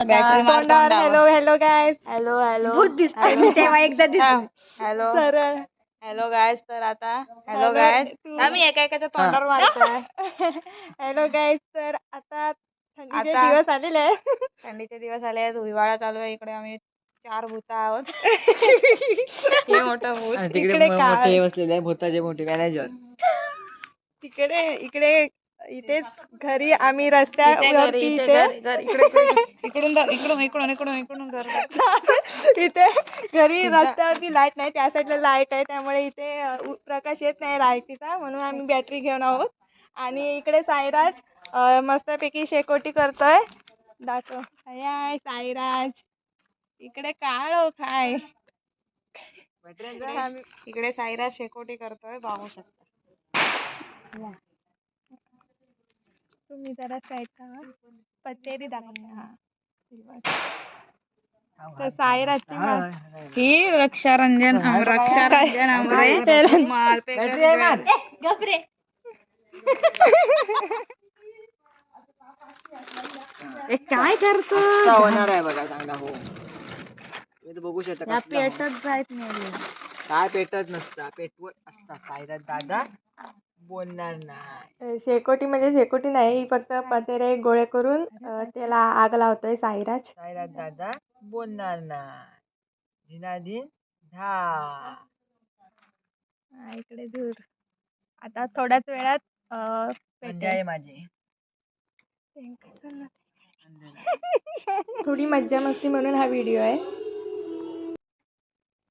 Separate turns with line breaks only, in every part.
Battery मार
तोंडावर hello hello guys
hello hello
भूत दिसतंय. मी तेव्हा एकदा दिसत
हॅलो
सरळ.
हॅलो गायस तर आता हॅलो गायस आम्ही एका एकाच्या तोंडावर मारतोय.
हॅलो गाईज तर आता थंडीचे
आता-
दिवस आलेले आहे
थंडीचे दिवस आले आहेत. हिवाळा चालू आहे. इकडे आम्ही चार भूत आहोत. हे मोठं भूत.
आणि तिकडे म-
काय?
मोठे बसलेले आहे भूताचे मोठे मॅनेजर
तिकडे इकडे इथेच घरी आम्ही
इकडे- इकडून इकडून इकडून इकडून इकडून घर
इथे घरी रस्त्यावरती लाइट नाही त्या साईडला लाइट आहे त्यामुळे इथे प्रकाश येत नाही लाईटीचा म्हणून आम्ही बॅटरी घेऊन आहोत. आणि इकडे साईराज मस्तपैकी शेकोटी करतोय. दाखव. हाय हाय साईराज. इकडे काळ हो काय? आम्ही-
इकडे साईरा शेकोटी करतोय पाहू शकता.
तुम्ही जरा साईड का पचेरी दाखवते हा. तर साईराजची मा-
ही रक्षारंजन आम- रक्षारंजन आमरे. मालपेकर ए, काय करतो?
होणार आहे बघा चांगला हो. तुम्ही तर बघू शकता
या
कसला हो.
पेटत जायत नाही.
काय पेटत नसता पेटवत असता सायरात दादा. बोलणार नाही
शेकोटी म्हणजे शेकोटी नाही ही फक्त पतेरे गोळे करून अ, त्याला आग लावतोय साईराज.
सायरात दादा बोलणार नाही. दिनादिन धा.
हा, इकडे दूर आता थोड्याच वेळात अ,
म्हणजे
पेटेल.
आहे माझे.
थोडी मज्जा मस्ती म्हणून हा व्हिडिओ आहे.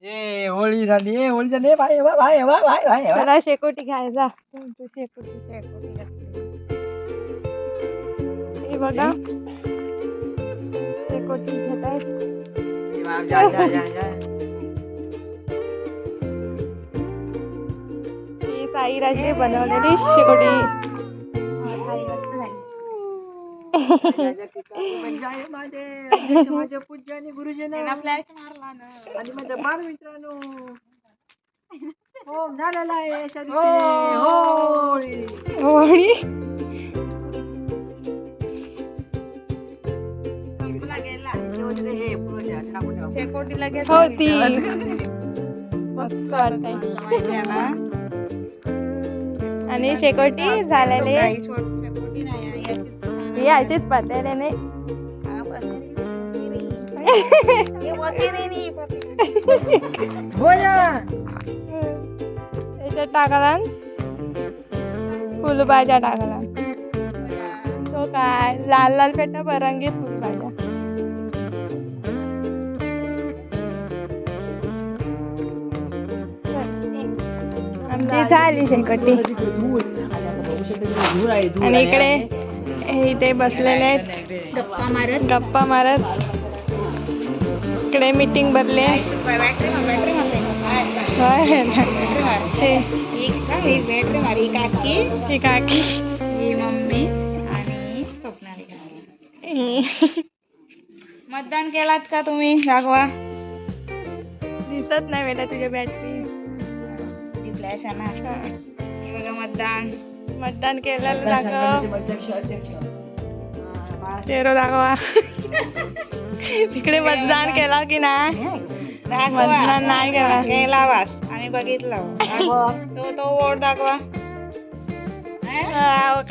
ए होळी झाली. ए होळी झाली. ए, बाय वा बाय वा बाय बाय वा.
चला शेकोटी घ्याय जा. तुमची शेकोटी शेकोटी हे बघा. शेकोटी घेत आहे
वा, जा, जा, जा, जा.
ही साईराजने बनवलेली शेकोटी.
म्हणजे आहे माझे अध्यक्ष माझे पूज्य आणि गुरुजन
ना
आणि माझ्या बाल मित्रांनो हो झालेला आहे अशा होळी
होळी
शेवटचे हे
होती मस्त वाटतंय आणि शेकोटी झालेले.
वगैरे.
बोला
याच्यात टाकला फुलभाज्या टाकला तो काय लाल लाल पेटा परंगी फुलभाज्या आमची झाली शेकोटी
आणि.
इकडे हे इथे बसलेले आहेत.
गप्पा मारत.
गप्पा मारत. इकडे मीटिंग भरली आहे.
काकी. मम्मी आणि. मतदान केलात का तुम्ही दाखवा
दिसत नाही बेटा तुझ्या बॅटरी
हे बघा मतदान.
मतदान केलेलं दाखव.
संघटनेचे अध्यक्ष अध्यक्ष.
चेहरा दाखवा. तिकडे मतदान केला की नाही मतदान नाही केला.
केला वास. आम्ही बघितलं. तो तो वोट दाखवा.
हा,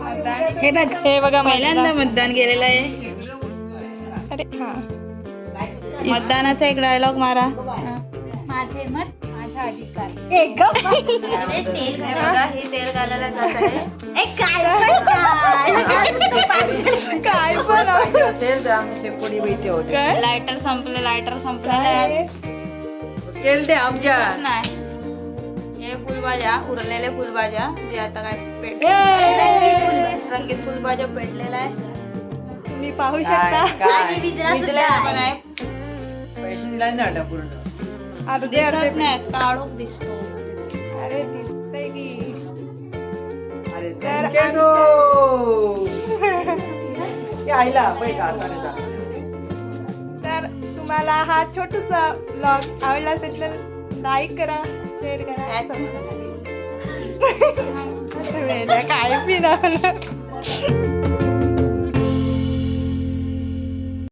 मतदान हे बघ
हे बघा
पहिल्यांदा
मतदान.
मतदान केलेलं आहे.
अरे हा.
मतदानाचा एक डायलॉग मारा.
माझे मत माझा अधिकार
एक
हे तेल घाला.
हे तेल घालायला जात आहे.
काय पण.
असेल तर बैठे होते.
काय?
लायटर संपले लायटर
केल ते आमच्या
नाही. हे फुलभाज्या उरलेल्या फुलभाज्या जे आता काय पेट रंगीत फुलभाज्या पेटलेल्या आहे
तुम्ही पाहू शकता.
काय
पण.
आहे.
पैसे दिला ना आता पूर्ण.
अर्धे अर्धे
दिसत नाही काळोख दिसतो.
अरे दिसतंय की.
अरे
तर
हाताने.
तर तुम्हाला हा छोटूसा ब्लॉग आवडला असेल तर लाईक करा शेअर करा.
काय
काय बी ना